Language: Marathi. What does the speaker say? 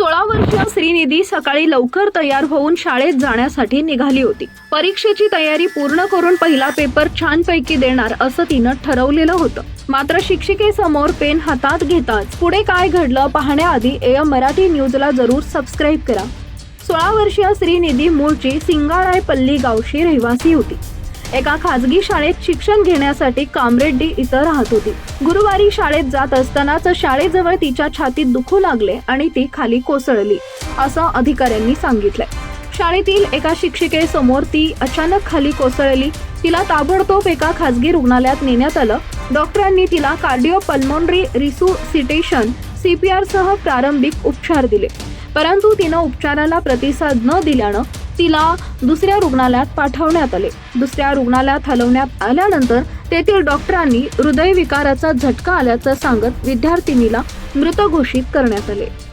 सोळा वर्षीय श्रीनिधी सकाळी लवकर तयार होऊन शाळेत जाण्यासाठी निघाली होती. परीक्षेची तयारी पूर्ण करून पहिला पेपर छानपैकी देणार असं तिनं ठरवलेलं होतं. मात्र शिक्षिकेसमोर पेन हातात घेताच पुढे काय घडलं पाहण्याआधी एम मराठी न्यूजला जरूर सबस्क्राईब करा. सोळा वर्षीय श्रीनिधी मूळची सिंगारायपल्ली गावची रहिवासी होती. एका खाजगी शाळेत शिक्षण घेण्यासाठी कामरेड्डी इथं राहत होती. गुरुवारी शाळेत जात असतानाच शाळेजवळ तिच्या छातीत दुखू लागले आणि ती खाली कोसळली असं अधिकाऱ्यांनी सांगितलंय. शाळेतील एका शिक्षिकेसमोर ती अचानक खाली कोसळली. तिला ताबडतोब एका खासगी रुग्णालयात नेण्यात आलं. डॉक्टरांनी तिला कार्डिओ पल्मोनरी रिसुसिटेशन सीपीआर सह प्रारंभिक उपचार दिले. परंतु तिनं उपचाराला प्रतिसाद न दिल्यानं तिला दुसऱ्या रुग्णालयात पाठवण्यात आले. दुसऱ्या रुग्णालयात हलवण्यात आल्यानंतर तेथील डॉक्टरांनी हृदयविकाराचा झटका आल्याचं सांगत विद्यार्थिनीला मृत घोषित करण्यात आले.